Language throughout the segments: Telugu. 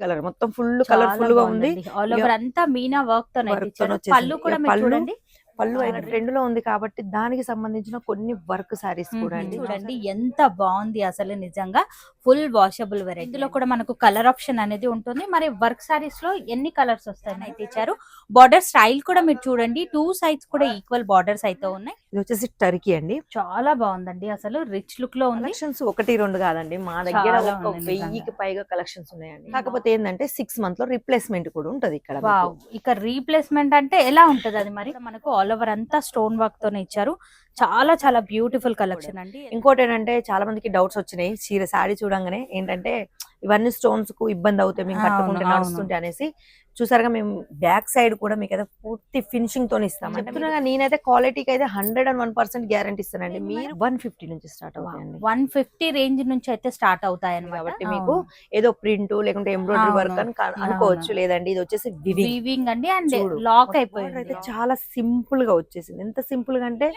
కలర్. మొత్తం ఫుల్ కలర్ఫుల్గా ఉంది. ఆల్ ఓవర్ అంతా మీనా వర్క్తో. పళ్ళు కూడా చూడండి. పళ్ళు అవునండి. ట్రెండ్లో ఉంది కాబట్టి దానికి సంబంధించిన కొన్ని వర్క్ సారీస్ కూడా అండి. చూడండి ఎంత బాగుంది అసలు నిజంగా. ఫుల్ వాషబుల్ వెరైటీ ఇందులో కూడా మనకు కలర్ ఆప్షన్ అనేది ఉంటుంది. మరి వర్క్ సారీస్లో ఎన్ని కలర్స్ వస్తాయని అయితే ఇచ్చారు. బార్డర్ స్టైల్ కూడా మీరు చూడండి. టూ సైడ్స్ కూడా ఈక్వల్ బార్డర్స్ అయితే ఉన్నాయి. ఇది వచ్చేసి టర్కీ అండి. చాలా బాగుందండి అసలు. రిచ్ లుక్లో ఉంది. కలెక్షన్స్ ఒకటి రెండు కాదండి. మా దగ్గర ఒక వెయ్యికి పైగా కలెక్షన్స్ ఉన్నాయండి. కాకపోతే ఏంటంటే సిక్స్ మంత్లో రిప్లేస్మెంట్ కూడా ఉంటది ఇక్కడ. ఇక రీప్లేస్మెంట్ అంటే ఎలా ఉంటది అది మరి? మనకు ఆల్ ఓవర్ అంతా స్టోన్ వర్క్ తోనే ఇచ్చారు. చాలా చాలా బ్యూటిఫుల్ కలెక్షన్ అండి. ఇంకోటి ఏంటంటే చాలా మందికి డౌట్స్ వచ్చినాయి. చీర సారీ చూడంగానే ఏంటంటే ఇవన్నీ స్టోన్స్కు ఇబ్బంది అవుతాయి మేము కట్టుకుంటే. నడుస్తుంటే అనేసి. చూసారుగా మేము బ్యాక్ సైడ్ కూడా మీకు అయితే పూర్తి ఫినిషింగ్తో ఇస్తాం. నేనైతే క్వాలిటీకి అయితే hundred and one percent guarantee ఇస్తానండి. మీరు వన్ ఫిఫ్టీ నుంచి స్టార్ట్ అవుతాయండి వన్ ఫిఫ్టీ రేంజ్ నుంచి అయితే స్టార్ట్ అవుతాయి కాబట్టి మీకు ఏదో ప్రింట్ లేకుంటే ఎంబ్రాయిడరీ. వర్క్ అని అనుకోవచ్చు లేదండి. ఇది వచ్చేసి వివింగ్ అండి అండ్. లాక్ అయిపోయింది. అయితే చాలా సింపుల్గా వచ్చేసింది. ఎంత సింపుల్గా అంటే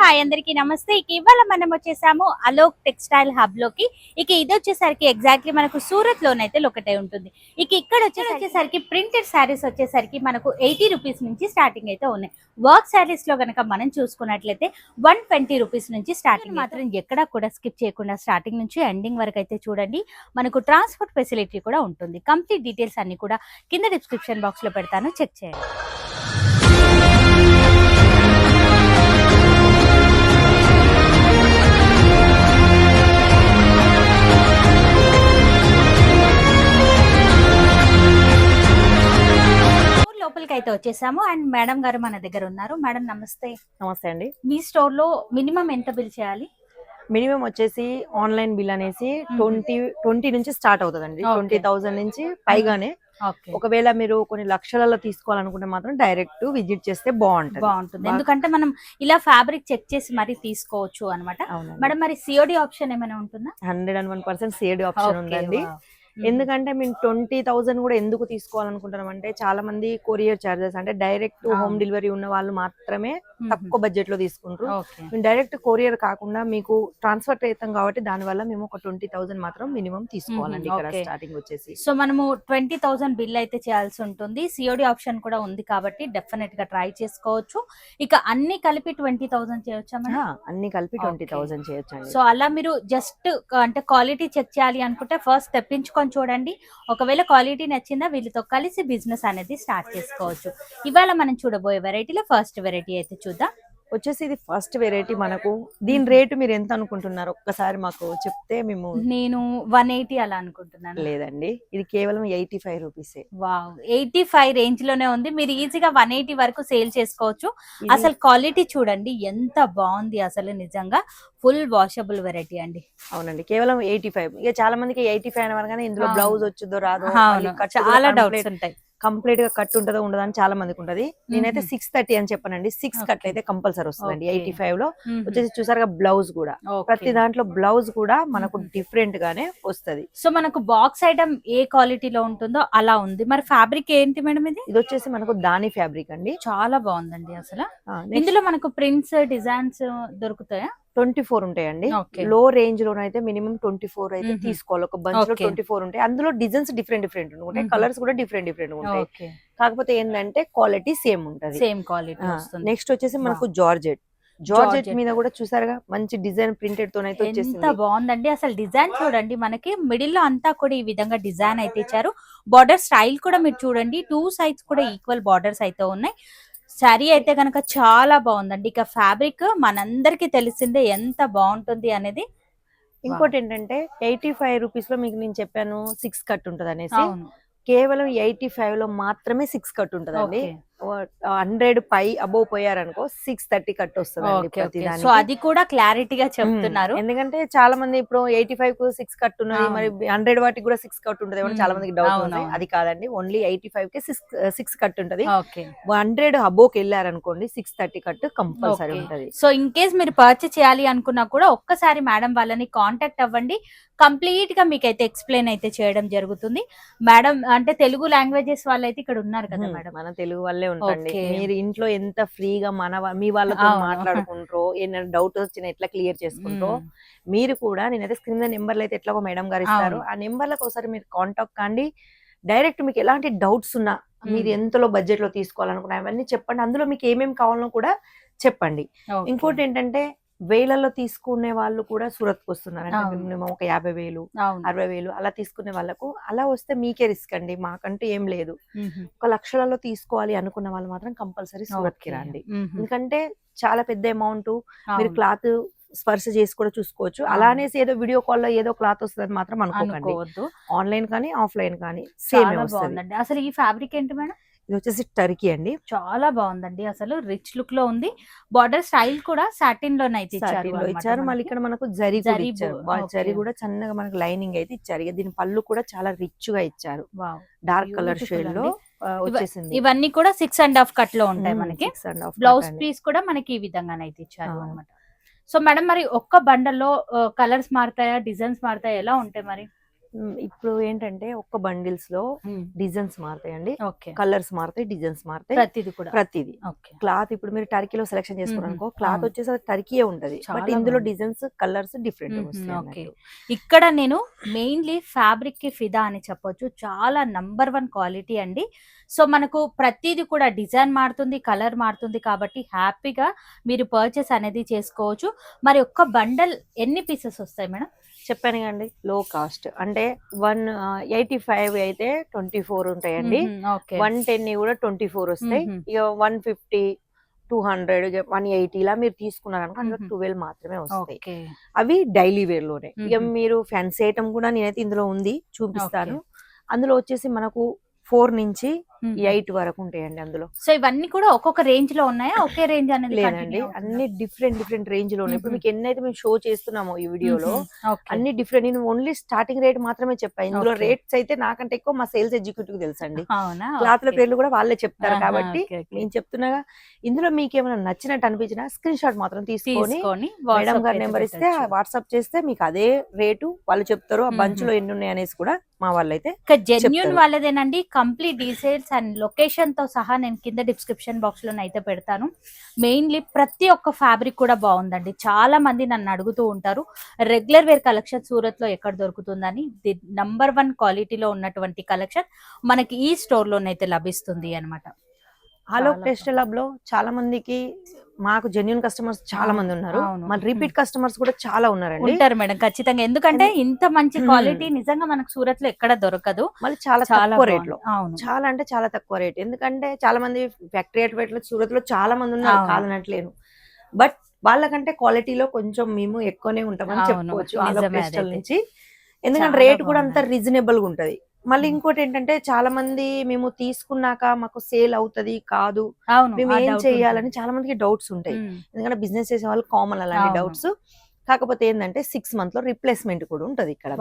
హాయ్ అందరికి నమస్తే. ఇక ఇవాళ మనం వచ్చేసాము అలోక్ టెక్స్టైల్ హబ్లోకి ఇక ఇది వచ్చేసరికి ఎగ్జాక్ట్లీ మనకు సూరత్ లోనైతే లొకటే ఉంటుంది. ఇక ఇక్కడ వచ్చేసి వచ్చేసరికి ప్రింటెడ్ శారీస్ వచ్చేసరికి మనకు ఎయిటీ రూపీస్ నుంచి స్టార్టింగ్ అయితే ఉన్నాయి. వర్క్ శారీస్లో గనక మనం చూసుకున్నట్లయితే వన్ ట్వంటీ రూపీస్ నుంచి స్టార్టింగ్ మాత్రం ఎక్కడా కూడా స్కిప్ చేయకుండా స్టార్టింగ్ నుంచి ఎండింగ్ వరకు అయితే చూడండి. మనకు ట్రాన్స్పోర్ట్ ఫెసిలిటీ కూడా ఉంటుంది. కంప్లీట్ డీటెయిల్స్ అన్ని కూడా కింద డిస్క్రిప్షన్ బాక్స్లో పెడతాను. చెక్ చేయండి. లోపలికి అయితే వచ్చేసాము. అండ్ మేడం గారు మన దగ్గర ఉన్నారు. మేడం నమస్తే. నమస్తే అండి. మీ స్టోర్లో మినిమం ఎంత బిల్ చేయాలి? మినిమం వచ్చేసి ఆన్లైన్ బిల్ అనేసి ట్వంటీ ట్వంటీ నుంచి స్టార్ట్ అవుతుందండి. ట్వంటీ థౌసండ్ నుంచి పైగానే. ఒకవేళ మీరు కొన్ని లక్షలలో తీసుకోవాలనుకుంటే మాత్రం డైరెక్ట్ విజిట్ చేస్తే బాగుంటది. బాగుంటుంది. బాగా- ఎందుకంటే మనం ఇలా ఫ్యాబ్రిక్ చెక్ చేసి మరీ తీసుకోవచ్చు అనమాట మేడం మరి సిఓడి ఆప్షన్ ఏమైనా ఉంటుందా? Hundred and one percent safe option ఉందండి. ఎందుకంటే మేము ట్వంటీ థౌసండ్ కూడా ఎందుకు తీసుకోవాలనుకుంటున్నాం అంటే చాలా మంది కొరియర్ చార్జెస్ అంటే డైరెక్ట్. హోమ్ డెలివరీ ఉన్న వాళ్ళు మాత్రమే. తక్కువ బడ్జెట్లో తీసుకుంటారు. మేము డైరెక్ట్ కొరియర్ కాకుండా మీకు ట్రాన్స్ఫర్ అవుతాం కాబట్టి దాని వల్ల మేము ఒక ట్వంటీ థౌసండ్ మాత్రం మినిమం తీసుకోవాలండి. స్టార్టింగ్ వచ్చేసి. సో మనము ట్వంటీ థౌసండ్ బిల్ అయితే చేయాల్సి ఉంటుంది. సిఓడి ఆప్షన్ కూడా ఉంది కాబట్టి డెఫినెట్గా ట్రై చేసుకోవచ్చు. ఇక అన్ని కలిపి ట్వంటీ థౌసండ్ చేయొచ్చా అన్ని కలిపి ట్వంటీ. థౌసండ్ చేయొచ్చండి. సో అలా మీరు జస్ట్ అంటే క్వాలిటీ చెక్ చేయాలి అనుకుంటే ఫస్ట్ తెప్పించుకొని చూడండి. ఒకవేళ క్వాలిటీ నచ్చిందా వీళ్ళతో కలిసి బిజినెస్ అనేది స్టార్ట్ చేసుకోవచ్చు. ఇవాళ మనం చూడబోయే వెరైటీలో ఫస్ట్ వెరైటీ అయితే చూద్దాం. వచ్చేసి ఇది ఫస్ట్ వెరైటీ మనకు. దీని రేటు మీరు ఎంత అనుకుంటున్నారు? ఒక్కసారి మాకు చెప్తే మేము నేను వన్ ఎయిటీ అలా అనుకుంటున్నాను. లేదండి. ఇది కేవలం eighty five rupees wow. Eighty five రేంజ్లోనే ఉంది. మీరు ఈజీగా వన్ ఎయిటీ వరకు సేల్ చేసుకోవచ్చు. అసలు క్వాలిటీ చూడండి ఎంత బాగుంది అసలు నిజంగా. ఫుల్ వాషబుల్ వెరైటీ అండి. అవునండి. కేవలం ఎయిటీ ఫైవ్ ఇక చాలా మందికి ఎయిటీ ఫైవ్ అనగానే ఇందులో. బ్లౌజ్ వచ్చిందో రాదో చాలా డౌట్స్ ఉంటాయి. కంప్లీట్గా కట్ ఉంటుందో ఉండదో అని చాలా మందికి ఉంటది నేనైతే. సిక్స్ థర్టీ అని చెప్పానండి సిక్స్ కట్. అయితే కంపల్సరీ వస్తుందండి. ఎయిటీ ఫైవ్లో. వచ్చేసి చూసారుగా బ్లౌజ్ కూడా. ప్రతి దాంట్లో బ్లౌజ్ కూడా మనకు. డిఫరెంట్ గానే వస్తది సో మనకు బాక్స్ ఐటమ్ ఏ క్వాలిటీలో ఉంటుందో అలా ఉంది మరి ఫ్యాబ్రిక్ ఏంటి మేడం ఇది ఇది వచ్చేసి మనకు దాని ఫ్యాబ్రిక్ అండి చాలా బాగుందండి అసలు ఇందులో మనకు ప్రింట్స్ డిజైన్స్ దొరుకుతాయా ట్వంటీ ఫోర్ ఉంటాయండి. లో రేంజ్లో అయితే మినిమం ట్వంటీ ఫోర్ అయితే. తీసుకోవాలి. ఒక బంచ్లో. ట్వంటీ ఫోర్ ఉంటాయి. అందులో డిజైన్స్ డిఫరెంట్ డిఫరెంట్ ఉంటాయి. కలర్స్ కూడా డిఫరెంట్ డిఫరెంట్ ఉంటాయి. కాకపోతే ఏంటంటే క్వాలిటీ సేమ్ ఉంటది. సేమ్ క్వాలిటీ నెక్స్ట్ వచ్చేసి మనకు జార్జెట్. జార్జెట్. మీద కూడా చూసారుగా మంచి డిజైన్ ప్రింటెడ్ తోనైతే ఎంత వచ్చేసింది. బాగుందండి. అసలు డిజైన్ చూడండి. మనకి మిడిల్లో అంతా కూడా ఈ విధంగా డిజైన్ అయితే ఇచ్చారు. బార్డర్ స్టైల్ కూడా మీరు చూడండి. టూ సైడ్స్ కూడా ఈక్వల్ బార్డర్స్ అయితే ఉన్నాయి. శారీ అయితే కనుక చాలా బాగుందండి. ఇక ఫ్యాబ్రిక్ మనందరికి తెలిసిందే ఎంత బాగుంటుంది అనేది. ఇంకోటి ఏంటంటే ఎయిటీ ఫైవ్ రూపీస్లో మీకు నేను చెప్పాను సిక్స్ కట్ ఉంటది అనేసి కేవలం ఎయిటీ ఫైవ్లో మాత్రమే సిక్స్ కట్ ఉంటదండి. ఓకే. హండ్రెడ్ పై అబోవ్ పోయారనుకో సిక్స్ థర్టీ కట్ దానికి. సో అది కూడా క్లారిటీగా చెప్తున్నారు. ఎందుకంటే చాలా మంది ఇప్పుడు ఎయిటీ ఫైవ్కు సిక్స్ కట్ ఉన్నది. మరి హండ్రెడ్ వాటికి కూడా సిక్స్ కట్ ఉంటది చాలా. మందికి డౌట్ ఉంది అవును. అది కాదండి ఓన్లీ ఎయిటీ ఫైవ్కి సిక్స్ సిక్స్ కట్ ఉంటది హండ్రెడ్ అబోకి వెళ్ళారనుకోండి సిక్స్ థర్టీ కట్ కంపల్సరీ. ఉంటది సో ఇన్ కేస్ మీరు పర్చేస్ చేయాలి అనుకున్నా కూడా ఒక్కసారి మేడం వాళ్ళని కాంటాక్ట్ అవ్వండి కంప్లీట్గా మీకు అయితే ఎక్స్ప్లెయిన్ అయితే చేయడం జరుగుతుంది మేడం అంటే తెలుగు లాంగ్వేజెస్ వాళ్ళైతే ఇక్కడ ఉన్నారు కదా. మేడం మన తెలుగు వల్లే ఓకే. మీరు ఇంట్లో ఎంత ఫ్రీగా మన మీ వాళ్ళతో. మాట్లాడుకుంటారో ఏమైనా డౌట్ వచ్చినా ఎట్లా క్లియర్ చేసుకుంటారో. మీరు కూడా నేనైతే స్క్రీన్ నెంబర్లు అయితే ఎట్లా మేడం గారు ఇస్తారు. ఆ నెంబర్లకు ఒకసారి మీరు కాంటాక్ట్ కండి డైరెక్ట్ మీకు ఎలాంటి డౌట్స్ ఉన్నా మీరు. ఎంతలో బడ్జెట్లో తీసుకోవాలనుకున్నా అవన్నీ చెప్పండి అందులో మీకు ఏమేమి కావాలో కూడా చెప్పండి. ఇంకోటి ఏంటంటే వేలలో తీసుకునే వాళ్ళు కూడా సూరత్కి వస్తున్నారు. అంటే ఒక యాభై వేలు అరవై వేలు అలా తీసుకునే వాళ్ళకు అలా వస్తే మీకే రిస్క్ అండి. మాకంటూ ఏం లేదు. ఒక లక్షలలో తీసుకోవాలి అనుకున్న వాళ్ళు మాత్రం కంపల్సరీ సూరత్కి Okay. రండి. ఎందుకంటే చాలా పెద్ద అమౌంట్ మీరు. క్లాత్ స్పర్శ చేసి కూడా చూసుకోవచ్చు. అలానేసి ఏదో వీడియో కాల్లో ఏదో క్లాత్ వస్తుంది మాత్రం అనుకోకండి. ఆన్లైన్ కానీ ఆఫ్లైన్ కానీ సేమ్ వస్తుంది. అసలు ఈ ఫ్యాబ్రిక్ ఏంటి మేడం? ఇది వచ్చేసి టర్కీ అండి. చాలా బాగుందండి. అసలు రిచ్ లుక్లో ఉంది. బార్డర్ స్టైల్ కూడా సాటిన్లోనే అయితే ఇచ్చారు ఇచ్చారు. మళ్ళీ. ఇక్కడ మనకు జరీ జరీ ఇచ్చారు. కూడా చిన్నగా మనకు లైనింగ్ అయితే ఇచ్చారు. దీని పళ్ళు కూడా చాలా రిచ్గా ఇచ్చారు. డార్క్ కలర్ షేడ్లో వచ్చేసింది. ఇవన్నీ కూడా సిక్స్ అండ్ హాఫ్ కట్లో ఉంటాయి మనకి. బ్లౌజ్. పీస్ కూడా మనకి ఈ విధంగానైతే ఇచ్చారు. అనమాట సో మేడం మరి ఒక్క బండల్లో కలర్స్ మారుతాయా? డిజైన్స్ మారుతాయా? ఎలా ఉంటాయి మరి? ఇప్పుడు ఏంటంటే ఒక్క బండిల్స్లో డిజైన్స్ మారుతాయండి. ఓకే. కలర్స్ మారుతాయి డిజైన్స్ మారుతాయి. ప్రతిది కూడా. ప్రతిది. క్లాత్ ఇప్పుడు మీరు టర్కీలో సెలెక్షన్. అనుకో క్లాత్. వచ్చేసి టర్కీయే ఉంటది. బట్ ఇందులో. Designs colours different. ఇక్కడ నేను మెయిన్లీ ఫ్యాబ్రిక్కి ఫిదా అని చెప్పొచ్చు. చాలా నంబర్ వన్ క్వాలిటీ అండి. సో మనకు ప్రతిది కూడా డిజైన్ మారుతుంది కలర్ మారుతుంది కాబట్టి హ్యాపీగా మీరు పర్చేస్ అనేది చేసుకోవచ్చు. మరి ఒక్క బండల్ ఎన్ని పీసెస్ వస్తాయి మేడం? చెప్పాను కదండి లో కాస్ట్ అంటే వన్ ఎయిటీ ఫైవ్ అయితే ట్వంటీ ఫోర్ ఉంటాయండి వన్ టెన్ కూడా ట్వంటీ ఫోర్ వస్తాయి. ఇక one fifty two hundred one eighty ఇలా మీరు తీసుకున్నారు అనుకో అందులో. ట్వెల్వ్ మాత్రమే వస్తాయి. అవి డైలీ వేర్లోనే. ఇక. మీరు ఫ్యాన్సీ ఐటమ్ కూడా నేనైతే ఇందులో ఉంది చూపిస్తాను. అందులో వచ్చేసి మనకు ఫోర్ నుంచి ఎయిట్ వరకు ఉంటాయండి అందులో సో ఇవన్నీ కూడా ఒక్కొక్క రేంజ్లో ఉన్నాయా ఒకే రేంజ్ అనేది లేదండి? అన్ని డిఫరెంట్ డిఫరెంట్ రేంజ్లో ఉన్నాయి ఇప్పుడు. మీకు ఎన్నైతే మేము షో చేస్తున్నామో ఈ వీడియోలో. అన్ని డిఫరెంట్ నేను ఓన్లీ స్టార్టింగ్ రేట్ మాత్రమే చెప్పాను ఇందులో. రేట్స్ అయితే నాకంటే ఎక్కువ మా సేల్స్ ఎగ్జిక్యూటివ్ తెలుసండి క్లాత్ల. పేర్లు కూడా వాళ్ళే చెప్తారు కాబట్టి. నేను చెప్తున్నాగా ఇందులో మీకు ఏమైనా నచ్చినట్టు అనిపించినా స్క్రీన్ షాట్ మాత్రం తీసుకొని మేడం గారి నెంబర్ ఇస్తే. వాట్సాప్ చేస్తే మీకు అదే రేటు వాళ్ళు చెప్తారు ఆ. బంచ్లో ఎన్ని ఉన్నాయి అనేసి కూడా మా వాళ్ళైతే జెన్యున్. వాళ్ళదేనండి కంప్లీట్ డీటెయిల్స్ అండ్ లొకేషన్తో సహా నేను కింద డిస్క్రిప్షన్ బాక్స్లో అయితే పెడతాను. మెయిన్లీ ప్రతి ఒక్క ఫ్యాబ్రిక్ కూడా బాగుందండి. చాలా మంది నన్ను అడుగుతూ ఉంటారు రెగ్యులర్ వేర్ కలెక్షన్ సూరత్లో ఎక్కడ దొరుకుతుందని? ది నంబర్ వన్ క్వాలిటీలో ఉన్నటువంటి కలెక్షన్ మనకి ఈ స్టోర్ లోనైతే లభిస్తుంది అనమాట చాలా టెస్ట్లో చాలా మందికి మాకు జెన్యున్ కస్టమర్స్ చాలా మంది ఉన్నారు. మళ్ళీ రిపీట్ కస్టమర్స్ కూడా చాలా ఉన్నారండి. ఉంటారు మేడం ఖచ్చితంగా. ఎందుకంటే ఇంత మంచి. క్వాలిటీ నిజంగా మనకు సూరత్లో ఎక్కడ దొరకదు. మళ్ళీ చాలా చాలా తక్కువ రేట్లో. చాలా అంటే చాలా తక్కువ రేట్ ఎందుకంటే చాలా మంది ఫ్యాక్టరీ అవుట్లెట్లో సూరత్లో చాలా మంది ఉన్నారు. కాదనట్లేను బట్ వాళ్ళకంటే క్వాలిటీలో కొంచెం మేము ఎక్కువనే ఉంటామని చెప్పుకోవచ్చు. నుంచి. ఎందుకంటే రేట్ కూడా అంత. రీజనబుల్గా ఉంటది. మళ్ళీ. ఇంకోటి ఏంటంటే చాలా మంది మేము తీసుకున్నాక మాకు సేల్ అవుతది కాదు మేము ఏం చేయాలని. చాలా మందికి డౌట్స్ ఉంటాయి. ఎందుకంటే బిజినెస్ చేసే వాళ్ళు కామన్ అలాంటి. డౌట్స్ కాకపోతే ఏంటంటే సిక్స్ మంత్లో రిప్లేస్మెంట్ కూడా ఉంటది ఇక్కడ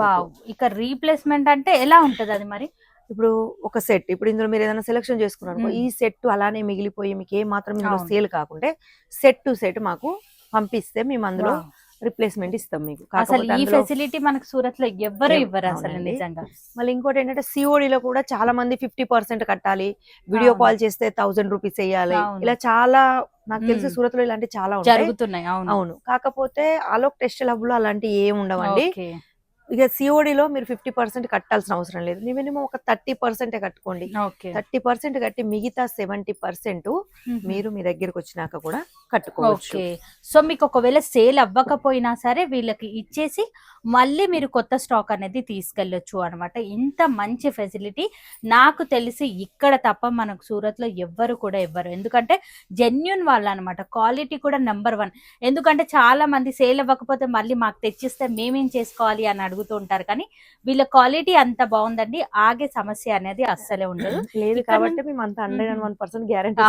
ఇక రీప్లేస్మెంట్ అంటే ఎలా ఉంటది అది మరి ఇప్పుడు ఒక సెట్ ఇప్పుడు ఇందులో మీరు ఏదైనా సెలెక్షన్ చేసుకున్నారు. ఈ సెట్ అలానే మిగిలిపోయి మీకు ఏ మాత్రం ఇందులో. సేల్ కాకుంటే సెట్ టు సెట్ మాకు పంపిస్తే మేము అందులో. రిప్లేస్మెంట్ ఇస్తాం మీకు అసలు ఈ ఫెసిలిటీ మనకు సూరత్లో ఎవ్వరు ఎవ్- ఇవ్వరు అసలు. నిజంగా మళ్ళీ ఇంకోటి ఏంటంటే COD లో కూడా చాలా మంది ఫిఫ్టీ పర్సెంట్ కట్టాలి వీడియో. కాల్ చేస్తే థౌసండ్ రూపీస్ వేయాలి. ఇలా చాలా నాకు తెలిసి. సూరత్లో ఇలాంటి చాలా జరుగుతున్నాయి అవును కాకపోతే ఆలోక్ టెస్ట్ లబ్లో అలాంటి ఏం ఉండవండి. ఇక COD లో మీరు ఫిఫ్టీ పర్సెంట్ కట్టాల్సిన అవసరం లేదు. మినిమం ఒక థర్టీ పర్సెంట్ కట్టుకోండి. ఓకే. థర్టీ పర్సెంట్ కట్టి మిగతా సెవెంటీ పర్సెంట్. మీరు మీ దగ్గరకు వచ్చినాక కూడా కట్టుకోవచ్చు. ఓకే. సో మీకు ఒకవేళ సేల్ అవ్వకపోయినా సరే వీళ్ళకి ఇచ్చేసి మళ్ళీ మీరు కొత్త స్టాక్ అనేది తీసుకెళ్ళొచ్చు అన్నమాట. ఇంత మంచి ఫెసిలిటీ నాకు తెలిసి ఇక్కడ తప్ప మనకు సూరత్లో ఎవ్వరు కూడా ఇవ్వరు ఎందుకంటే జెన్యున్ వాళ్ళు అనమాట క్వాలిటీ కూడా నెంబర్ వన్ ఎందుకంటే చాలా మంది సేల్ అవ్వకపోతే మళ్ళీ మాకు తెచ్చిస్తే మేమేం చేసుకోవాలి అని అడుగుతూ ఉంటారు కానీ వీళ్ళ క్వాలిటీ అంత బాగుందండి ఆగే సమస్య అనేది అస్సలే ఉండదు లేదు కాబట్టి మేము అంత hundred and. One percent guarantee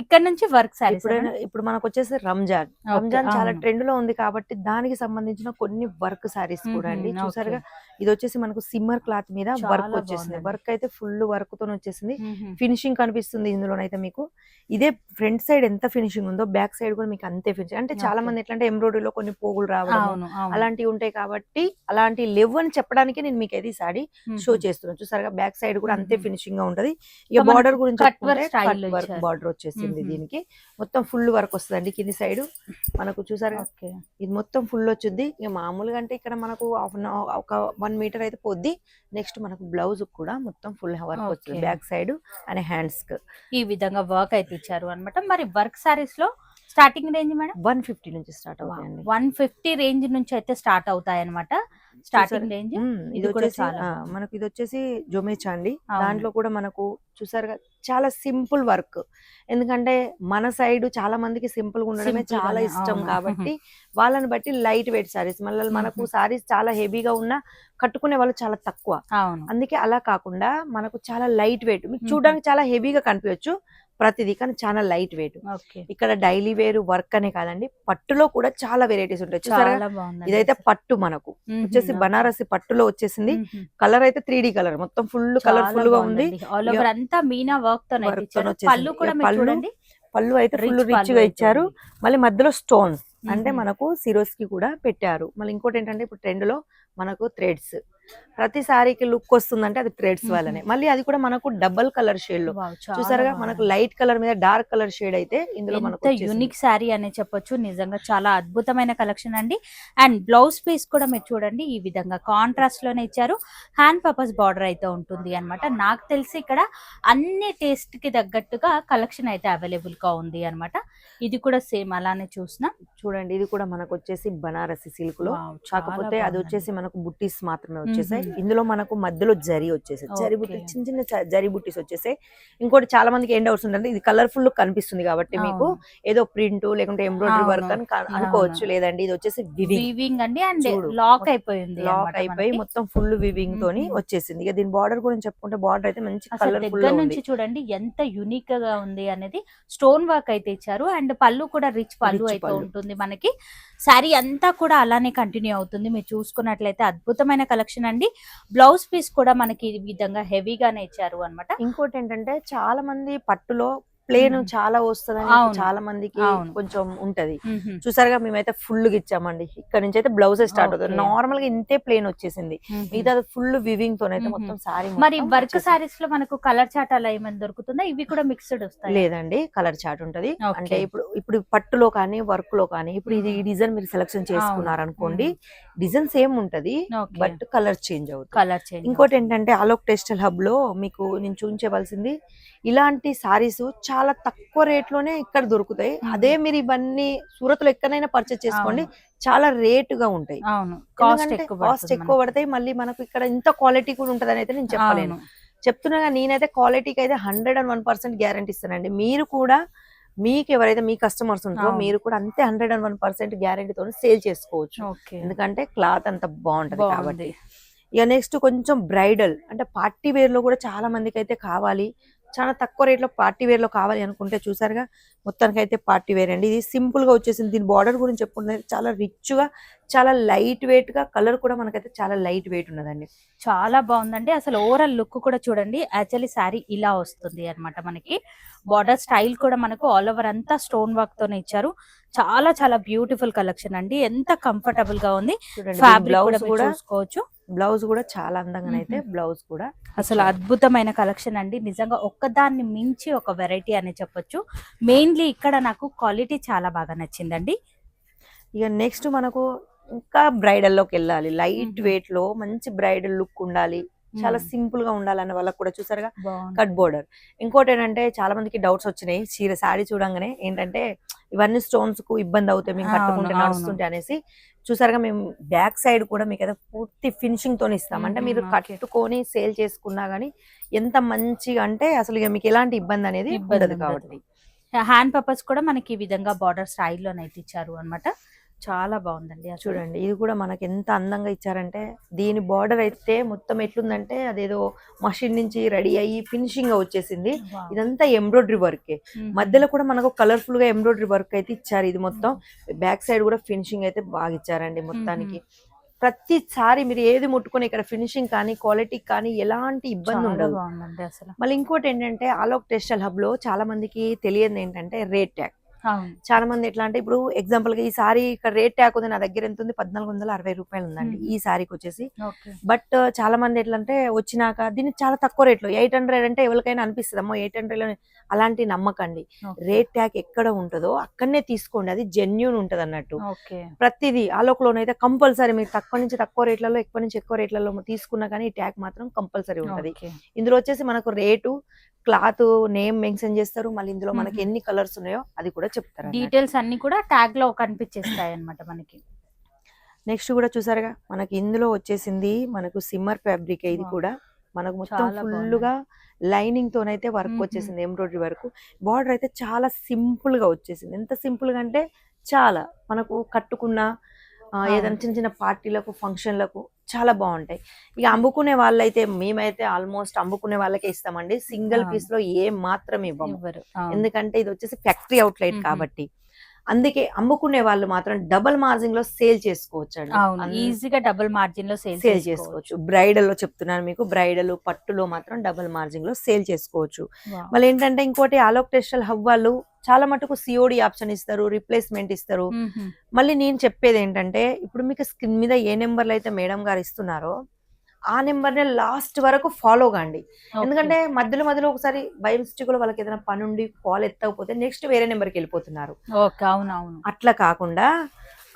ఇక్కడ నుంచి వర్క్ సారీస్ ఇప్పుడు మనకు వచ్చేసి రంజాన్ రంజాన్ చాలా. ట్రెండ్లో ఉంది కాబట్టి దానికి సంబంధించిన కొన్ని వర్క్ సారీస్ కూడా అండి చూసారుగా. ఇది వచ్చేసి మనకు సిమ్మర్ క్లాత్ మీద వర్క్ వచ్చేసింది. వర్క్ అయితే ఫుల్ వర్క్తో వచ్చేసింది. ఫినిషింగ్ కనిపిస్తుంది ఇందులోనైతే మీకు ఇదే ఫ్రంట్ సైడ్ ఎంత ఫినిషింగ్ ఉందో బ్యాక్ సైడ్ కూడా మీకు అంతే ఫినిషింగ్ అంటే చాలా. మంది ఎట్లా అంటే embroidery లో కొన్ని పోగులు రావడం అలాంటివి ఉంటాయి కాబట్టి అలాంటి లేవు అని చెప్పడానికి నేను మీకు అయితే సారీ షో చేస్తున్నాను. చూసారుగా బ్యాక్ సైడ్ కూడా అంతే. ఫినిషింగ్గా ఉంటది. ఇక బార్డర్ గురించి వర్క్. బార్డర్ వచ్చేసింది. దీనికి. మొత్తం ఫుల్ వర్క్ వస్తుందండి కింది సైడ్. మనకు చూసారుగా ఇది మొత్తం ఫుల్ వచ్చుద్ది ఇక మామూలుగా అంటే ఇక్కడ మనకు హాఫ్ అన్ ఒక వన్ మీటర్ అయితే పోద్ది. నెక్స్ట్ మనకు బ్లౌజ్ కూడా మొత్తం ఫుల్ వర్క్ వచ్చింది Okay. Back side and hands ఈ విధంగా వర్క్ అయితే ఇచ్చారు అన్నమాట. మరి work సారీస్లో starting range madam one fifty నుంచి స్టార్ట్ అవుతాయండి వన్ ఫిఫ్టీ రేంజ్ నుంచి అయితే స్టార్ట్ అవుతాయి అనమాట స్టార్టింగ్ చూసారా? రేంజ్. ఇది కూడా చాలా. మనకు ఇది వచ్చేసి జొమేచా అండి. దాంట్లో కూడా మనకు చూసారుగా చాలా సింపుల్ వర్క్ ఎందుకంటే మన సైడ్ చాలా మందికి సింపుల్గా ఉండడమే చాలా ఇష్టం. కాబట్టి వాళ్ళని బట్టి లైట్ వెయిట్ సారీస్ మళ్ళీ మనకు. సారీస్ చాలా హెవీగా ఉన్నా కట్టుకునే వాళ్ళు చాలా తక్కువ అందుకే అలా కాకుండా మనకు చాలా లైట్ వెయిట్ మీకు. చూడడానికి చాలా హెవీగా కనిపించచ్చు ప్రతిదీ కానీ చాలా లైట్ వెయిట్. ఇక్కడ డైలీ వేర్ వర్క్ అనే కాదండి పట్టులో కూడా చాలా వెరైటీస్ ఉంటాయి. చూసారా? ఇదైతే పట్టు మనకు. వచ్చేసి బనారసి పట్టులో వచ్చేసింది. కలర్ అయితే త్రీ కలర్ మొత్తం ఫుల్ కలర్ ఫుల్గా ఉంది. ఆల్ ఓవర్ అంతా మీనా వర్క్తో. పళ్ళు కూడా పళ్ళు చూడండి. పళ్ళు అయితే ఫుల్ రిచ్గా ఇచ్చారు. మళ్ళీ మధ్యలో స్టోన్స్ అంటే. మనకు సిరోస్కి కూడా పెట్టారు. మళ్ళీ ఇంకోటి ఏంటంటే ఇప్పుడు ట్రెండ్లో మనకు థ్రెడ్స్ ప్రతి సారీకి లుక్ వస్తుందంటే అది థ్రెడ్స్. వల్లనే. మళ్ళీ అది కూడా మనకు డబల్ కలర్ షేడ్లో. చూసారుగా. మనకు లైట్ కలర్ మీద డార్క్ కలర్ షేడ్ అయితే ఇందులో మనకు. యూనిక్ శారీ అనే చెప్పొచ్చు. నిజంగా చాలా అద్భుతమైన కలెక్షన్ అండి. అండ్ బ్లౌజ్ పీస్ కూడా మీరు చూడండి ఈ విధంగా కాంట్రాస్ట్లోనే ఇచ్చారు. హ్యాండ్ పర్పస్ బార్డర్ అయితే ఉంటుంది అన్నమాట. నాకు తెలిసి ఇక్కడ అన్ని టేస్ట్కి తగ్గట్టుగా కలెక్షన్ అయితే అవైలబుల్గా ఉంది అన్నమాట. ఇది కూడా సేమ్ అలానే చూసిన. చూడండి ఇది కూడా మనకు వచ్చేసి బనారసి సిల్క్లో. కాకపోతే అది వచ్చేసి మనకు బుట్టీస్ మాత్రమే వచ్చేసాయి. ఇందులో మనకు మధ్యలో జరి వచ్చేసాయి జరి బుట్టి. చిన్న చిన్న జరి బుట్టీస్ వచ్చేసాయి ఇంకోటి చాలా మందికి ఏం డౌట్స్ ఉంటుంది ఇది కలర్ఫుల్ కనిపిస్తుంది కాబట్టి మీకు ఏదో ప్రింట్ లేకుంటే ఎంబ్రాయిడరీ వర్క్. అని అనుకోవచ్చు. లేదండి ఇది వచ్చేసి వివింగ్ అండి అండ్. లాక్ అయిపోయింది లాక్ అయిపోయి. మొత్తం ఫుల్ వివింగ్ తోని. వచ్చేసింది ఇక దీని బార్డర్ గురించి చెప్పుకుంటే బార్డర్ అయితే మంచి కలర్ఫుల్ ఉంది నుంచి చూడండి ఎంత యునిక్గా ఉంది అనేది స్టోన్ వర్క్ అయితే ఇచ్చారు అండ్ పళ్ళు కూడా రిచ్ పళ్ళు అయితే. ఉంటుంది మనకి శారీ అంతా కూడా అలానే కంటిన్యూ అవుతుంది మీరు చూసుకున్నట్లయితే అద్భుతమైన కలెక్షన్ అండి. బ్లౌజ్ పీస్ కూడా మనకి ఈ విధంగా హెవీగానే ఇచ్చారు అన్నమాట. ఇంకోటి ఏంటంటే చాలా మంది పట్టులో ప్లేన్. చాలా వస్తుందని. చాలా మందికి. కొంచెం ఉంటది. చూసారుగా మేమైతే ఫుల్గా ఇచ్చామండి ఇక్కడ నుంచి అయితే బ్లౌజ్ స్టార్ట్ అవుతుంది. నార్మల్గా ఇంతే ప్లేన్ వచ్చేసింది. మిగతా ఫుల్ వివింగ్ తోనైతే మ్మ్. మొత్తం సారీ మరి వర్క్ సారీస్లో మనకు కలర్ చాట్ అలా ఏమైనా దొరుకుతుందా ఇవి కూడా మిక్స్డ్ వస్తాయి లేదండి కలర్ చార్ట్ ఉంటది. అంటే ఇప్పుడు ఇప్పుడు పట్టులో కానీ వర్క్లో కానీ ఇప్పుడు ఇది ఈ డిజైన్ మీరు సెలెక్షన్ చేసుకున్నారు. అనుకోండి డిజైన్ సేమ్ ఉంటది బట్ కలర్ చేంజ్ అవుతుంది కలర్ చేంజ్ ఇంకోటి ఏంటంటే అలోక్ టెక్స్టైల్ హబ్లో మీకు నేను చూపించవలసింది ఇలాంటి సారీస్ చాలా తక్కువ రేట్లోనే ఇక్కడ దొరుకుతాయి. అదే మీరు ఇవన్నీ సూరత్లో ఎక్కడైనా పర్చేస్ చేసుకోండి. చాలా రేట్గా ఉంటాయి కాస్ట్ ఎక్కువ కాస్ట్ పడుతుంది ఎక్కువ పడతాయి. మళ్ళీ మనకు ఇక్కడ ఇంత క్వాలిటీ కూడా ఉంటదని అయితే నేను. చెప్పలేను. అవును. చెప్తున్నా కానీ నేనైతే క్వాలిటీకి అయితే hundred and one percent guarantee ఇస్తానండి. మీరు కూడా మీకు ఎవరైతే మీ కస్టమర్స్ ఉంటారో. మీరు కూడా అంతే హండ్రెడ్ అండ్ వన్ పర్సెంట్ గ్యారంటీతో సేల్ చేసుకోవచ్చు. ఎందుకంటే క్లాత్ అంత బాగుంటది కాబట్టి. ఇక నెక్స్ట్ కొంచెం బ్రైడల్ అంటే పార్టీ వేర్లో కూడా చాలా మందికి అయితే కావాలి. చాలా తక్కువ రేట్లో పార్టీ వేర్లో కావాలి అనుకుంటే చూసారుగా మొత్తానికి అయితే పార్టీ వేర్ అండి. ఇది సింపుల్గా వచ్చేసింది. దీని బార్డర్ గురించి చెప్పుకుంటే చాలా రిచ్గా చాలా లైట్ వెయిట్గా కలర్ కూడా మనకైతే చాలా లైట్ వెయిట్ ఉన్నదండి. చాలా బాగుందండి. అసలు ఓవరాల్ లుక్ కూడా చూడండి. యాక్చువల్లీ శారీ ఇలా వస్తుంది అన్నమాట మనకి. బార్డర్ స్టైల్ కూడా మనకు ఆల్ ఓవర్ అంతా స్టోన్ వర్క్ తోనే ఇచ్చారు. చాలా చాలా బ్యూటిఫుల్ కలెక్షన్ అండి. ఎంత కంఫర్టబుల్గా ఉంది. బ్లౌజ్ కూడా చూసుకోవచ్చు. బ్లౌజ్ కూడా చాలా అందంగా అయితే. బ్లౌజ్ కూడా అసలు అద్భుతమైన కలెక్షన్ అండి. నిజంగా ఒక్కదాన్ని మించి ఒక వెరైటీ అని చెప్పొచ్చు. మెయిన్లీ ఇక్కడ నాకు క్వాలిటీ చాలా బాగా నచ్చిందండి. ఇక నెక్స్ట్ మనకు ఇంకా బ్రైడల్లోకి వెళ్ళాలి లైట్. వెయిట్లో మంచి బ్రైడల్ లుక్ ఉండాలి చాలా సింపుల్గా ఉండాలనే వాళ్ళకి కూడా చూసారుగా. కట్ బోర్డర్ ఇంకోటి ఏంటంటే చాలా మందికి డౌట్స్ వచ్చినాయి చీర సారీ చూడంగానే ఏంటంటే ఇవన్నీ స్టోన్స్కు ఇబ్బంది అవుతాయి మేము కట్టుకుంటే. నడుస్తుంటే అనేసి చూసారుగా మేము బ్యాక్ సైడ్ కూడా మీకు అయితే పూర్తి ఫినిషింగ్ తోని ఇస్తాం అంటే మీరు. కట్టుకొని సేల్ చేసుకున్నా గానీ ఎంత మంచిగా అంటే అసలు ఇక మీకు ఎలాంటి ఇబ్బంది అనేది ఇబ్బంది. కాబట్టి హ్యాండ్ పర్పస్ కూడా మనకి ఈ విధంగా బార్డర్ స్టైల్లోనైతే ఇచ్చారు అన్నమాట చాలా బాగుందండి. చూడండి ఇది కూడా మనకి ఎంత అందంగా ఇచ్చారంటే దీని బార్డర్ అయితే మొత్తం ఎట్లుందంటే అదేదో మషిన్ నుంచి రెడీ అయ్యి ఫినిషింగ్గా వచ్చేసింది. ఇదంతా ఎంబ్రాయిడరీ వర్క్. మధ్యలో కూడా మనకు కలర్ఫుల్గా ఎంబ్రాయిడరీ వర్క్ అయితే ఇచ్చారు ఇది మొత్తం. బ్యాక్ సైడ్ కూడా ఫినిషింగ్ అయితే బాగా ఇచ్చారండి మొత్తానికి. ప్రతిసారి మీరు ఏది ముట్టుకొని ఇక్కడ ఫినిషింగ్ కానీ క్వాలిటీ కానీ ఎలాంటి ఇబ్బంది ఉండదు. మళ్ళీ ఇంకోటి ఏంటంటే ఆలోక్ టెక్స్టైల్ హబ్లో చాలా మందికి తెలియదు ఏంటంటే రేట్ ట్యాగ్ అవును చాలా మంది ఎట్లా అంటే ఇప్పుడు ఎగ్జాంపుల్గా ఈ సారీ ఇక్కడ రేట్ ట్యాక్ ఉంది నా దగ్గర ఎంత ఉంది? పద్నాలుగు వందల అరవై రూపాయలు ఉందండి. ఈ సారీకి వచ్చేసి. బట్ చాలా మంది ఎట్లా అంటే వచ్చినాక దీన్ని చాలా తక్కువ రేట్లో ఎయిట్ హండ్రెడ్ అంటే ఎవరికైనా అనిపిస్తుంది అమ్మో ఎయిట్ హండ్రెడ్ అలాంటి నమ్మకండి. రేట్ ట్యాగ్ ఎక్కడ ఉంటుందో అక్కడనే తీసుకోండి అది జెన్యున్ ఉంటది అన్నట్టు. ప్రతిదీ ఆలోకలోనైతే కంపల్సరీ మీరు తక్కువ నుంచి తక్కువ రేట్లలో ఎక్కువ నుంచి ఎక్కువ రేట్లలో తీసుకున్నా కానీ ఈ ట్యాగ్ మాత్రం కంపల్సరీ ఉంటది. ఇందులో వచ్చేసి మనకు రేటు క్లాత్ నేమ్ మెన్షన్ చేస్తారు మళ్ళీ ఇందులో మనకి. ఎన్ని కలర్స్ ఉన్నాయో అది కూడా చెప్తారు. డీటెయిల్స్ అన్ని కూడా ట్యాగ్లో కనిపించేస్తాయి అన్నమాట మనకి నెక్స్ట్ కూడా చూసారుగా మనకి ఇందులో వచ్చేసింది మనకు సిమ్మర్ ఫ్యాబ్రిక్ ఇది. కూడా మనకు మొత్తం చాలా ఫుల్గా లైనింగ్ తోనైతే వర్క్. వచ్చేసింది ఎంబ్రాయిడరీ వర్క్ బార్డర్ అయితే చాలా సింపుల్గా వచ్చేసింది ఎంత సింపుల్గా అంటే చాలా మనకు కట్టుకున్న. ఏదైనా చిన్న చిన్న పార్టీలకు ఫంక్షన్లకు చాలా బాగుంటాయి ఇక అమ్ముకునే వాళ్ళైతే మేమైతే ఆల్మోస్ట్ అమ్ముకునే వాళ్ళకే ఇస్తామండి సింగిల్. పీస్లో ఏం మాత్రం ఇవ్వము ఇవ్వరు. ఎందుకంటే ఇది వచ్చేసి ఫ్యాక్టరీ అవుట్లెట్. కాబట్టి అందుకే అమ్ముకునే వాళ్ళు మాత్రం డబల్ మార్జిన్లో సేల్ చేసుకోవచ్చు అండి ఈజీగా డబుల్ మార్జిన్లో సేల్ సేల్ చేసుకోవచ్చు. బ్రైడల్లో చెప్తున్నాను మీకు బ్రైడల్ పట్టులో మాత్రం డబుల్ మార్జిన్లో సేల్ చేసుకోవచ్చు. మళ్ళీ ఏంటంటే ఇంకోటి ఆలోక్ టెక్స్టైల్ హబ్ వాళ్ళు చాలా మటుకు సిఓడి ఆప్షన్ ఇస్తారు రిప్లేస్మెంట్ ఇస్తారు. మళ్ళీ నేను చెప్పేది ఏంటంటే ఇప్పుడు మీకు స్క్రీన్ మీద ఏ నెంబర్లు అయితే మేడం గారు ఇస్తున్నారో ఆ నెంబర్ నే లాస్ట్ వరకు ఫాలో కాండి. ఎందుకంటే మధ్యలో మధ్యలో ఒకసారి మిస్టేక్లో వాళ్ళకి ఏదైనా పని ఉండి కాల్ ఎత్తకపోతే నెక్స్ట్ వేరే నెంబర్కి వెళ్ళిపోతున్నారు. అట్లా కాకుండా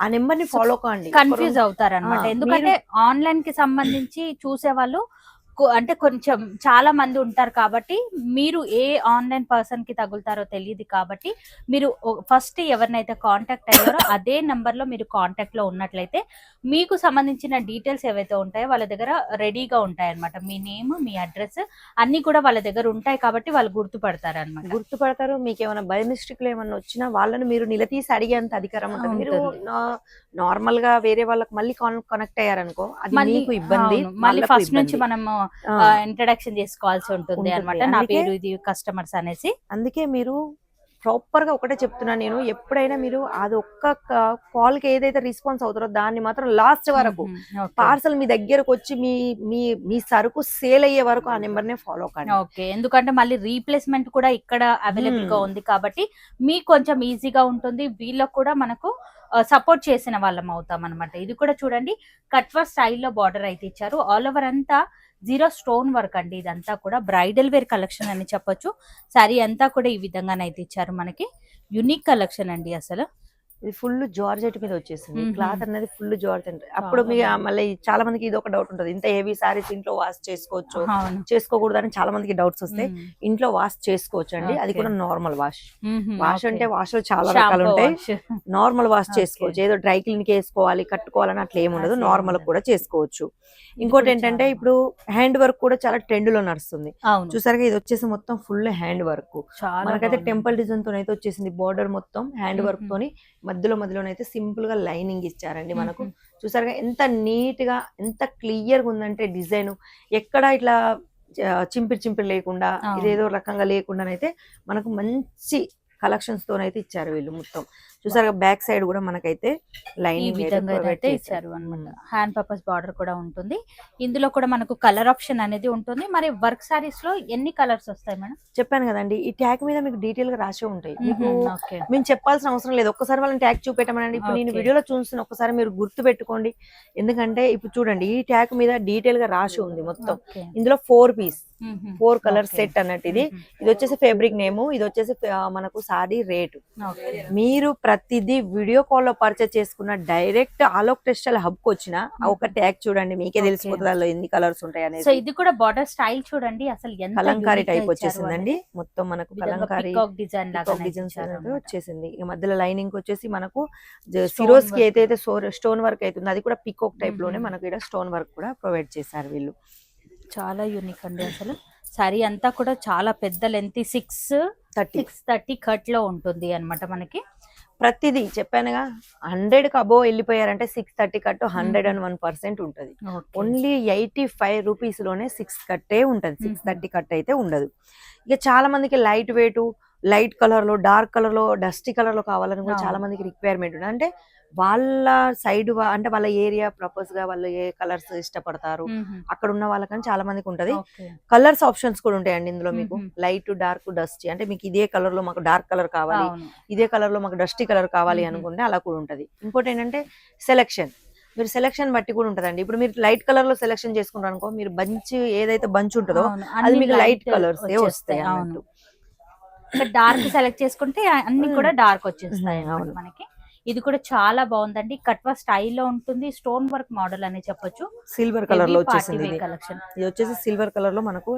ఆ నెంబర్ని ఫాలో కాండి. కన్ఫ్యూజ్ అవుతారు అనమాట ఎందుకంటే ఆన్లైన్కి సంబంధించి చూసే వాళ్ళు అంటే కొంచెం చాలా మంది ఉంటారు కాబట్టి మీరు ఏ ఆన్లైన్ పర్సన్కి తగులుతారో తెలియదు కాబట్టి మీరు ఫస్ట్ ఎవరినైతే కాంటాక్ట్ అయ్యారో అదే నంబర్లో మీరు కాంటాక్ట్లో ఉన్నట్లయితే మీకు సంబంధించిన డీటెయిల్స్ ఏవైతే ఉంటాయో వాళ్ళ దగ్గర రెడీగా ఉంటాయి అనమాట మీ నేమ్ మీ అడ్రస్ అన్ని కూడా వాళ్ళ దగ్గర ఉంటాయి కాబట్టి వాళ్ళు గుర్తుపడతారు అనమాట గుర్తుపడతారు. మీకు ఏమైనా బై మిస్టేక్లో ఏమైనా వచ్చినా వాళ్ళని మీరు నిలదీసి అడిగేంత అధికారం ఉంటుంది. మీరు. నార్మల్గా వేరే వాళ్ళకి మళ్ళీ కనెక్ట్ అయ్యారనుకో అది మళ్ళీ మీకు ఇబ్బంది మళ్ళీ ఫస్ట్ నుంచి. మనము ఇంట్రడక్షన్ చేసుకోవాల్సి ఉంటుంది. అనమాట నా పేరు ఇది కస్టమర్స్ అనేసి. అందుకే మీరు ప్రాపర్గా ఒకటే చెప్తున్నా నేను. ఎప్పుడైనా మీరు అది ఒక్క కాల్కి ఏదైతే రెస్పాన్స్ అవుతారో దాన్ని మాత్రం లాస్ట్ వరకు. పార్సల్ మీ దగ్గరకు వచ్చి మీ మీ మీ సరుకు సేల్ అయ్యే వరకు ఆ నెంబర్ నే ఫాలో కండి. ఓకే. ఎందుకంటే మళ్ళీ రీప్లేస్మెంట్ కూడా ఇక్కడ అవైలబుల్గా. ఉంది కాబట్టి మీకు కొంచెం ఈజీగా ఉంటుంది. వీళ్ళకు కూడా మనకు సపోర్ట్ చేసిన వాళ్ళం అవుతాం అనమాట ఇది కూడా చూడండి కట్వర్ స్టైల్లో బార్డర్ అయితే ఇచ్చారు. ఆల్ ఓవర్ అంతా జీరో స్టోన్ వర్క్ అండి ఇదంతా కూడా. బ్రైడల్ వేర్ కలెక్షన్ అని చెప్పొచ్చు. సారీ అంతా కూడా ఈ విధంగానైతే ఇచ్చారు మనకి. యునిక్ కలెక్షన్ అండి అసలు. ఇది ఫుల్ జార్జెట్ మీద వచ్చేసింది. క్లాత్ అనేది ఫుల్ జార్జెట్ అప్పుడు మీ. మళ్ళీ చాలా మందికి ఇది ఒక డౌట్ ఉంటుంది ఇంత హెవీ సారీస్ ఇంట్లో వాష్ చేసుకోవచ్చు చేసుకోకూడదు అని చాలా మందికి డౌట్స్ వస్తాయి. ఇంట్లో వాష్ చేసుకోవచ్చు అండి అది. కూడా నార్మల్ వాష్. వాష్. అంటే వాష్లో చాలా రకాలు ఉంటాయి. Normal wash. చేసుకోవచ్చు ఏదో డ్రై క్లీన్కి వేసుకోవాలి కట్టుకోవాలని అట్లా ఏమి ఉండదు అట్లా ఏం నార్మల్. కూడా చేసుకోవచ్చు ఇంకోటి ఏంటంటే ఇప్పుడు హ్యాండ్ వర్క్ కూడా చాలా ట్రెండ్లో నడుస్తుంది చూసారుగా ఇది వచ్చేసి మొత్తం ఫుల్ హ్యాండ్ వర్క్ మనకైతే. టెంపుల్ డిజైన్తో అయితే వచ్చేసింది బోర్డర్ మొత్తం హ్యాండ్ వర్క్. తోని మధ్యలో మధ్యలోనైతే సింపుల్గా లైనింగ్ ఇచ్చారండి మనకు. చూసారుగా ఎంత నీట్గా ఎంత క్లియర్గా ఉందంటే డిజైన్ ఎక్కడ ఇట్లా చింపిరి చింపిరి లేకుండా. ఇదేదో రకంగా లేకుండానైతే మనకు మంచి కలెక్షన్స్ తోనైతే ఇచ్చారు వీళ్ళు మొత్తం చూసారుగా బ్యాక్ సైడ్ కూడా మనకైతే విధంగా అయితే ఇచ్చారు అనమాట హ్యాండ్ పర్పస్ బార్డర్ కూడా ఉంటుంది. ఇందులో కూడా మనకు కలర్ ఆప్షన్ అనేది ఉంటుంది. మరి వర్క్ సారీస్లో ఎన్ని కలర్స్ వస్తాయి మేడం? చెప్పాను కదండి ఈ ట్యాగ్ మీద మీకు డీటెయిల్గా రాసి ఉంటాయి. మేము చెప్పాల్సిన అవసరం లేదు. ఒక్కసారి వాళ్ళని ట్యాగ్ చూపెట్టమనండి. ఇప్పుడు నేను. వీడియోలో చూస్తున్న ఒక్కసారి మీరు గుర్తు పెట్టుకోండి. ఎందుకంటే ఇప్పుడు చూడండి ఈ ట్యాగ్ మీద డీటెయిల్గా రాసి ఉంది మొత్తం. ఇందులో four piece four colour. Set అన్నట్టు ఇది. ఇది వచ్చేసి ఫేబ్రిక్ నేమ్ ఇది వచ్చేసి మనకు సారీ రేటు. మీరు ప్రతిదీ వీడియో కాల్లో పర్చేస్ చేసుకున్న డైరెక్ట్ ఆలోక్ టెక్స్టైల్ హబ్కి వచ్చిన ఒక ట్యాగ్ చూడండి మీకే. తెలిసిపోతుంది అందులో ఎన్ని కలర్స్ ఉంటాయి సో అనేది. ఇది కూడా బార్డర్ స్టైల్ చూడండి అసలు ఎంత కలంకారీ టైప్ వచ్చేసిందండి. మొత్తం మనకు ఈ కలంకారీ డిజైన్ లాగా అన్నమాట. వచ్చేసింది. ఇక మధ్యలో లైనింగ్ వచ్చేసి మనకు సిరోస్కి. ఏదైతే స్టోన్ వర్క్ అవుతుందో అది కూడా పికోక్ టైప్లోనే Mhm. మనకు ఇక్కడ స్టోన్ వర్క్ కూడా ప్రొవైడ్ చేశారు వీళ్ళు. చాలా యూనిక్ అండి అసలు. సారీ అంతా కూడా చాలా పెద్ద length six thirty six thirty కట్లో ఉంటుంది అన్నమాట మనకి. ప్రతిదీ చెప్పానుగా హండ్రెడ్కి above వెళ్ళిపోయారంటే six thirty cut hundred. And one percent ఉంటది. ఓన్లీ ఎయిటీ ఫైవ్ రూపీస్లోనే సిక్స్ కట్టే ఉంటది సిక్స్. థర్టీ కట్ అయితే ఉండదు ఇక చాలా మందికి లైట్ వెయిట్ లైట్ కలర్లో డార్క్ కలర్లో డస్టీ కలర్లో కావాలని కూడా. చాలా మందికి రిక్వైర్మెంట్ ఉంది అంటే వాళ్ళ సైడ్ అంటే వాళ్ళ ఏరియా ప్రపోజ్గా వాళ్ళు ఏ కలర్స్ ఇష్టపడతారు అక్కడ ఉన్న వాళ్ళకని చాలా మందికి ఉంటది. కలర్స్ ఆప్షన్స్ కూడా ఉంటాయండి ఇందులో మీకు. లైట్ డార్క్ డస్ట్ అంటే మీకు ఇదే కలర్లో మాకు డార్క్ కలర్ కావాలి ఇదే కలర్లో మాకు డస్టీ కలర్ కావాలి. అనుకుంటే అలా కూడా ఉంటది. ఇంకోటి ఏంటంటే సెలెక్షన్. మీరు సెలెక్షన్ బట్టి కూడా ఉంటదండి ఇప్పుడు మీరు లైట్ కలర్లో సెలెక్షన్ చేసుకుంటారు అనుకో మీరు బంచ్ ఏదైతే బంచ్ ఉంటుందో. అది మీకు లైట్ కలర్స్ వస్తాయి. అన్నట్టు. అవును డార్క్ సెలెక్ట్ చేసుకుంటే అన్ని కూడా డార్క్ వచ్చేస్తాయి. మనకి. ఇది కూడా చాలా బాగుందండి. కట్వా స్టైల్లో ఉంటుంది. స్టోన్ వర్క్ మోడల్ అని చెప్పొచ్చు. సిల్వర్ కలర్లో వచ్చేసింది కలెక్షన్. ఇది వచ్చేసి సిల్వర్ కలర్లో మనకు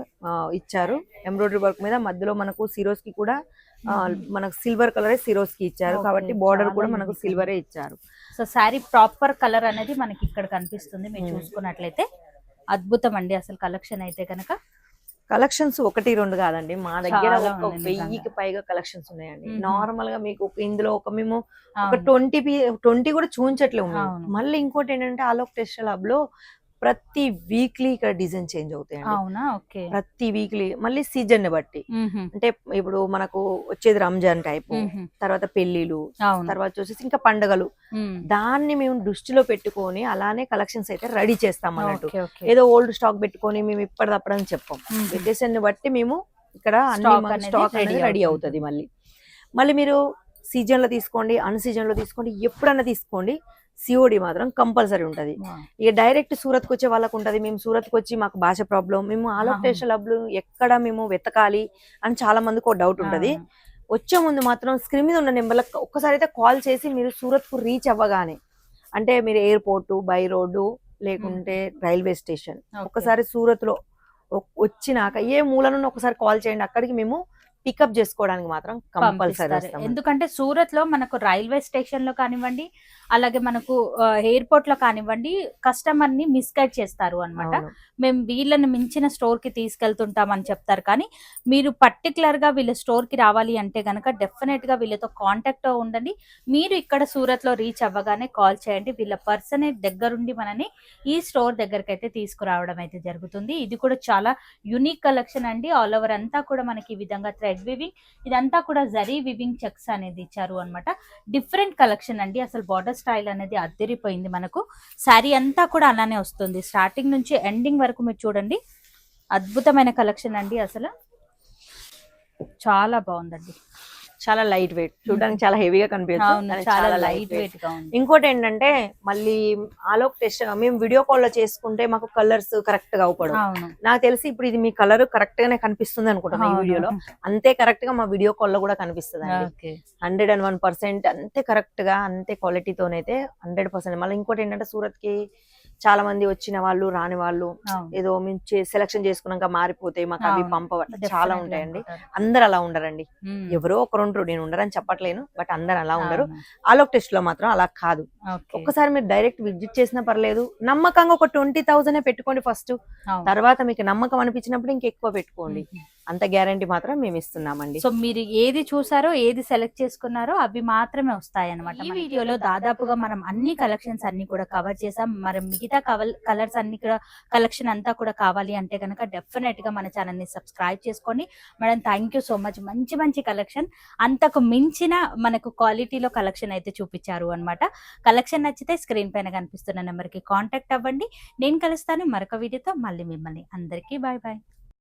ఇచ్చారు. ఎంబ్రాయిడరీ వర్క్ మీద మధ్యలో మనకు సిరోస్కి కూడా ఆ, మనకు సిల్వర్ కలర్ సిరోస్కి ఇచ్చారు. కాబట్టి బోర్డర్ కూడా మనకు సిల్వరే ఇచ్చారు. సో శారీ ప్రాపర్ కలర్ అనేది మనకి ఇక్కడ కనిపిస్తుంది. మీరు మ్మ్. చూసుకున్నట్లయితే. అద్భుతం అండి అసలు కలెక్షన్ అయితే కనుక కలెక్షన్స్ ఒకటి రెండు కాదండి మా దగ్గర ఒక వెయ్యికి. పైగా కలెక్షన్స్ ఉన్నాయండి. నార్మల్గా మీకు ఇందులో ఒక మేము ఒక. ట్వంటీ ట్వంటీ కూడా చూపించట్లేము. మళ్ళీ ఇంకోటి ఏంటంటే ఆలోక్ టెక్స్టైల్ హబ్లో ప్రతి వీక్లీ ఇక్కడ డిజైన్ చేంజ్ అవుతాయండి. అవునా? ఓకే. ప్రతి వీక్లీ మళ్ళీ సీజన్ని బట్టి అంటే ఇప్పుడు మనకు వచ్చేది రంజాన్ టైప్ తర్వాత పెళ్ళిలు తర్వాత వచ్చేసి ఇంకా పండగలు. దాన్ని మేము దృష్టిలో పెట్టుకొని అలానే కలెక్షన్స్ అయితే రెడీ చేస్తాం అన్నట్టు. ఏదో ఓల్డ్ స్టాక్ పెట్టుకొని మేము ఇప్పటిదప్పుడని చెప్పాం. వెకేషన్ని బట్టి మేము ఇక్కడ అన్ని స్టాక్ అనేది రెడీ అవుతుంది. అవుతుంది మళ్ళీ. మళ్ళీ మీరు సీజన్లో తీసుకోండి అన్ సీజన్లో తీసుకోండి ఎప్పుడన్నా తీసుకోండి. సిఓడి మాత్రం కంపల్సరీ ఉంటది. ఇక డైరెక్ట్ సూరత్కి వచ్చే వాళ్ళకు ఉంటది మేము సూరత్కి వచ్చి మాకు భాష ప్రాబ్లం మేము. ఆలోకేషన్ లబ్లు ఎక్కడ మేము వెతకాలి అని చాలా మందికి ఒక డౌట్ ఉంటది. వచ్చే ముందు మాత్రం స్క్రీన్ మీద ఉన్న నెంబర్లకు ఒక్కసారి అయితే కాల్ చేసి మీరు సూరత్కు రీచ్ అవ్వగానే అంటే మీరు ఎయిర్పోర్ట్ బై రోడ్డు లేకుంటే రైల్వే స్టేషన్ Okay. ఒకసారి సూరత్లో ఒ- వచ్చినాక ఏ మూలనున్న ఒకసారి కాల్ చేయండి అక్కడికి మేము పికప్ చేసుకోవడానికి మాత్రం కంపల్సరీ ఎందుకంటే సూరత్లో మనకు రైల్వే స్టేషన్లో కానివ్వండి అలాగే మనకు ఎయిర్పోర్ట్లో కానివ్వండి కస్టమర్ని మిస్గైడ్ చేస్తారు అన్నమాట. అవును. మేము వీళ్ళని మించిన స్టోర్కి తీసుకెళ్తుంటాం అని చెప్తారు. కానీ మీరు పర్టికులర్గా వీళ్ళ స్టోర్కి రావాలి అంటే గనక డెఫినెట్గా వీళ్ళతో కాంటాక్ట్ ఉండండి. మీరు ఇక్కడ సూరత్లో రీచ్ అవ్వగానే కాల్ చేయండి. వీళ్ళ పర్సనే దగ్గరుండి మనని ఈ స్టోర్ దగ్గరికి అయితే తీసుకురావడం అయితే జరుగుతుంది. ఇది కూడా చాలా యునిక్ కలెక్షన్ అండి. ఆల్ ఓవర్ అంతా కూడా మనకి ఈ విధంగా థ్రెడ్ వివింగ్ ఇదంతా కూడా జరీ వివింగ్ చెక్స్ అనేది ఇచ్చారు అన్నమాట. డిఫరెంట్ కలెక్షన్ అండి. అసలు బార్డర్ స్టైల్ అనేది అద్దరిపోయింది మనకు. శారీ అంతా కూడా అలానే వస్తుంది. స్టార్టింగ్ నుంచి ఎండింగ్ వరకు మీరు చూడండి. అద్భుతమైన కలెక్షన్ అండి అసలు. చాలా బాగుందండి. చాలా లైట్ వెయిట్ చూడడానికి చాలా హెవీగా కనిపిస్తుంది చాలా లైట్. వెయిట్ ఇంకోటి ఏంటంటే మళ్ళీ ఆలోక్ టెస్ట్ మేము వీడియో కాల్లో చేసుకుంటే మాకు కలర్స్ కరెక్ట్గా అవుపడవు నాకు తెలిసి ఇప్పుడు ఇది మీ కలర్ కరెక్ట్ గానే కనిపిస్తుంది అనుకుంటున్నా ఈ. వీడియోలో అంతే కరెక్ట్గా మా వీడియో కాల్లో కూడా కనిపిస్తుంది హండ్రెడ్ అండ్ వన్ పర్సెంట్ అంతే కరెక్ట్గా అంతే క్వాలిటీతోనైతే హండ్రెడ్ పర్సెంట్ మళ్ళీ ఇంకోటి ఏంటంటే సూరత్కి చాలా మంది వచ్చిన వాళ్ళు రాని వాళ్ళు ఏదో మేము సెలక్షన్ చేసుకున్నాక మారిపోతాయి మాకు అవి అవును. పంపవ చాలా ఉంటాయండి. అందరు అలా ఉండరండి మ్మ్. ఎవరో ఒకరు ఉంటారు నేను ఉండరని చెప్పట్లేను బట్ అందరు అలా ఉండరు. ఆలోక్ టెస్ట్లో మాత్రం అలా కాదు. ఒక్కసారి మీరు డైరెక్ట్ విజిట్ చేసినా పర్లేదు నమ్మకంగా ఒక ట్వంటీ థౌసండ్ పెట్టుకోండి ఫస్ట్. తర్వాత మీకు నమ్మకం అనిపించినప్పుడు ఇంకెక్కువ పెట్టుకోండి. అంత గ్యారంటీ మాత్రం మేము ఇస్తున్నామండి. సో మీరు ఏది చూసారో ఏది సెలెక్ట్ చేసుకున్నారో అవి మాత్రమే వస్తాయి అనమాట ఈ వీడియోలో దాదాపుగా మనం అన్ని కలెక్షన్స్ అన్ని కూడా కవర్ చేసాం. మరి మిగతా కలర్స్ అన్ని కూడా కలెక్షన్ అంతా కూడా కావాలి అంటే కనుక డెఫినెట్గా మన ఛానల్ని సబ్స్క్రైబ్ చేసుకోండి madam thank you so much. మంచి మంచి కలెక్షన్. అంతకు మించిన మనకు క్వాలిటీలో కలెక్షన్ అయితే చూపించారు అన్నమాట. కలెక్షన్ నచ్చితే స్క్రీన్ పైన కనిపిస్తున్న నెంబర్కి కాంటాక్ట్ అవ్వండి. నేను కలుస్తాను మరొక వీడియోతో. మళ్ళీ మిమ్మల్ని అందరికీ బాయ్ బాయ్